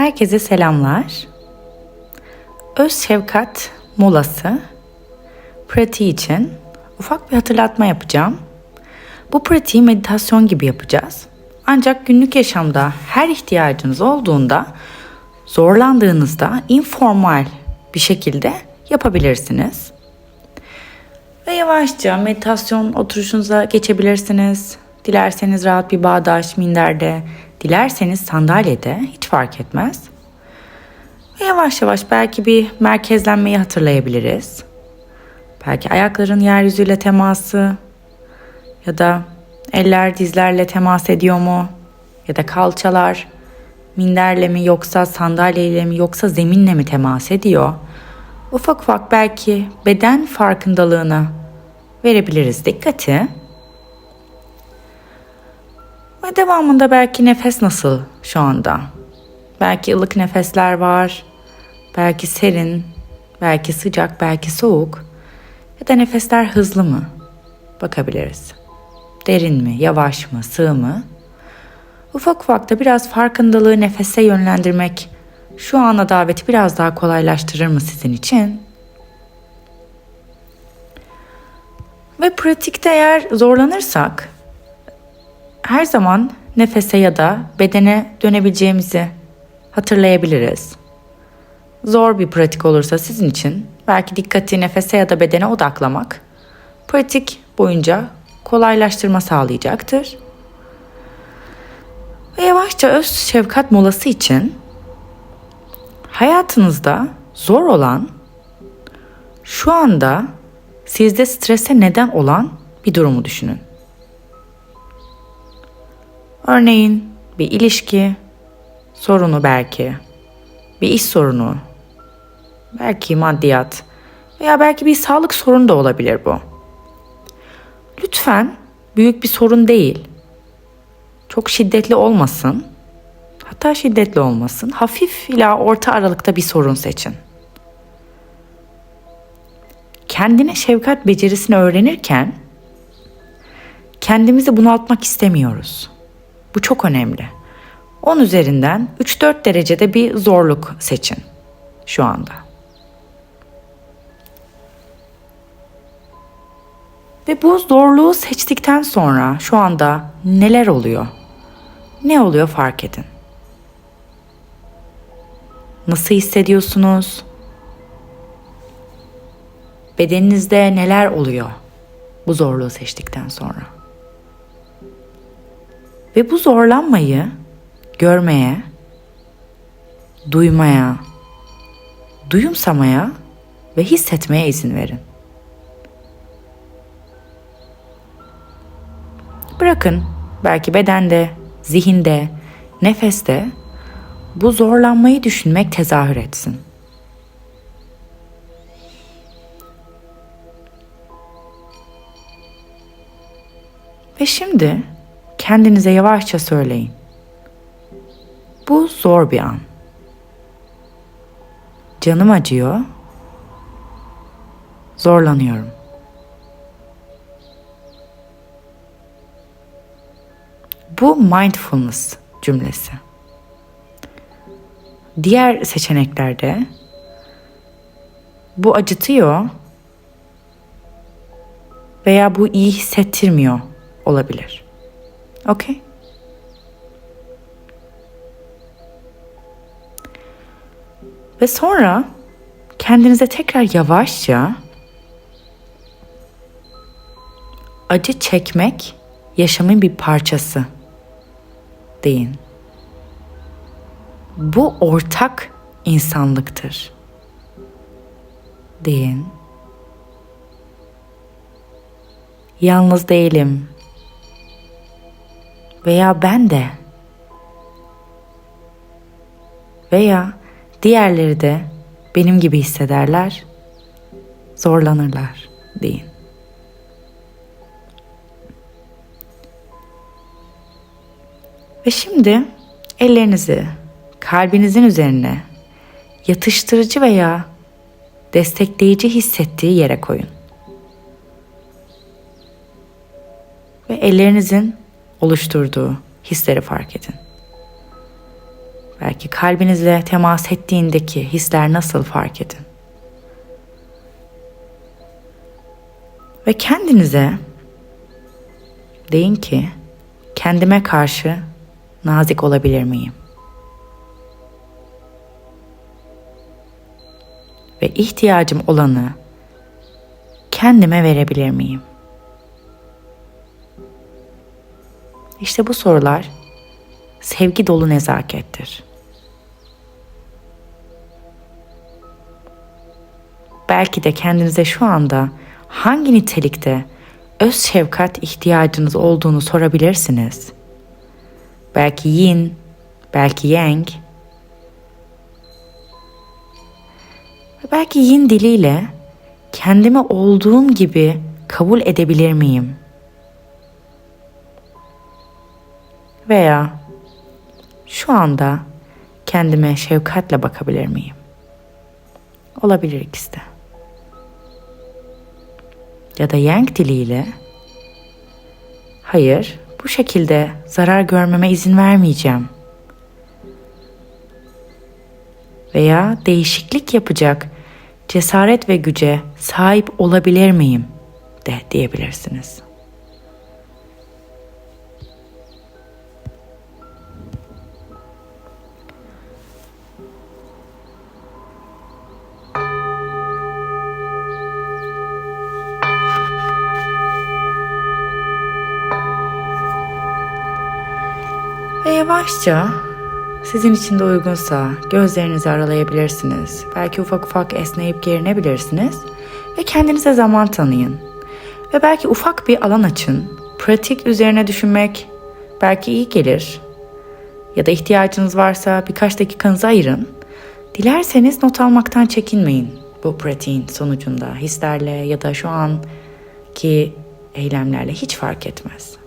Herkese selamlar. Öz şefkat molası pratiği için ufak bir hatırlatma yapacağım. Bu pratiği meditasyon gibi yapacağız. Ancak günlük yaşamda her ihtiyacınız olduğunda zorlandığınızda informal bir şekilde yapabilirsiniz. Ve yavaşça meditasyon oturuşunuza geçebilirsiniz. Dilerseniz rahat bir bağdaş, minderde, dilerseniz sandalyede hiç fark etmez. Ve yavaş yavaş belki bir merkezlenmeyi hatırlayabiliriz. Belki ayakların yeryüzüyle teması ya da eller dizlerle temas ediyor mu? Ya da kalçalar minderle mi yoksa sandalyeyle mi yoksa zeminle mi temas ediyor? Ufak ufak belki beden farkındalığına verebiliriz dikkati. Ve devamında belki nefes nasıl şu anda? Belki ılık nefesler var. Belki serin, belki sıcak, belki soğuk. Ya da nefesler hızlı mı? Bakabiliriz. Derin mi, yavaş mı, sığ mı? Ufak ufak da biraz farkındalığı nefese yönlendirmek şu ana daveti biraz daha kolaylaştırır mı sizin için? Ve pratikte eğer zorlanırsak her zaman nefese ya da bedene dönebileceğimizi hatırlayabiliriz. Zor bir pratik olursa sizin için belki dikkati nefese ya da bedene odaklamak pratik boyunca kolaylaştırma sağlayacaktır. Ve yavaşça öz şefkat molası için hayatınızda zor olan şu anda sizde strese neden olan bir durumu düşünün. Örneğin bir ilişki sorunu belki, bir iş sorunu, belki maddiyat veya belki bir sağlık sorunu da olabilir bu. Lütfen büyük bir sorun değil. Çok şiddetli olmasın. Hatta şiddetli olmasın. Hafif ila orta aralıkta bir sorun seçin. Kendine şefkat becerisini öğrenirken kendimizi bunaltmak istemiyoruz. Bu çok önemli. 10 üzerinden 3-4 derecede bir zorluk seçin şu anda. Ve bu zorluğu seçtikten sonra şu anda neler oluyor? Ne oluyor fark edin. Nasıl hissediyorsunuz? Bedeninizde neler oluyor bu zorluğu seçtikten sonra? Ve bu zorlanmayı görmeye, duymaya, duyumsamaya ve hissetmeye izin verin. Bırakın belki bedende, zihinde, nefeste bu zorlanmayı düşünmek tezahür etsin. Ve şimdi kendinize yavaşça söyleyin. Bu zor bir an. Canım acıyor. Zorlanıyorum. Bu mindfulness cümlesi. Diğer seçeneklerde bu acıtıyor veya bu iyi hissettirmiyor olabilir. Okey? Ve sonra kendinize tekrar yavaşça acı çekmek yaşamın bir parçası deyin. Bu ortak insanlıktır. Deyin. Yalnız değilim. Veya ben de. Veya diğerleri de benim gibi hissederler, zorlanırlar deyin. Ve şimdi ellerinizi kalbinizin üzerine yatıştırıcı veya destekleyici hissettiği yere koyun. Ve ellerinizin oluşturduğu hisleri fark edin. Belki kalbinizle temas ettiğindeki hisler nasıl fark edin. Ve kendinize deyin ki kendime karşı nazik olabilir miyim? Ve ihtiyacım olanı kendime verebilir miyim? İşte bu sorular sevgi dolu nezakettir. Belki de kendinize şu anda hangi nitelikte öz şefkat ihtiyacınız olduğunu sorabilirsiniz. Belki yin, belki yang. Belki yin diliyle kendimi olduğum gibi kabul edebilir miyim? Veya şu anda kendime şefkatle bakabilir miyim? Olabilir ikisi de. Ya da yang diliyle hayır bu şekilde zarar görmeme izin vermeyeceğim. Veya değişiklik yapacak cesaret ve güce sahip olabilir miyim de diyebilirsiniz. Yavaşça sizin için de uygunsa gözlerinizi aralayabilirsiniz. Belki ufak ufak esneyip gerinebilirsiniz ve kendinize zaman tanıyın. Ve belki ufak bir alan açın. Pratik üzerine düşünmek belki iyi gelir. Ya da ihtiyacınız varsa birkaç dakikanızı ayırın. Dilerseniz not almaktan çekinmeyin bu pratiğin sonucunda hislerle ya da şu anki eylemlerle hiç fark etmez.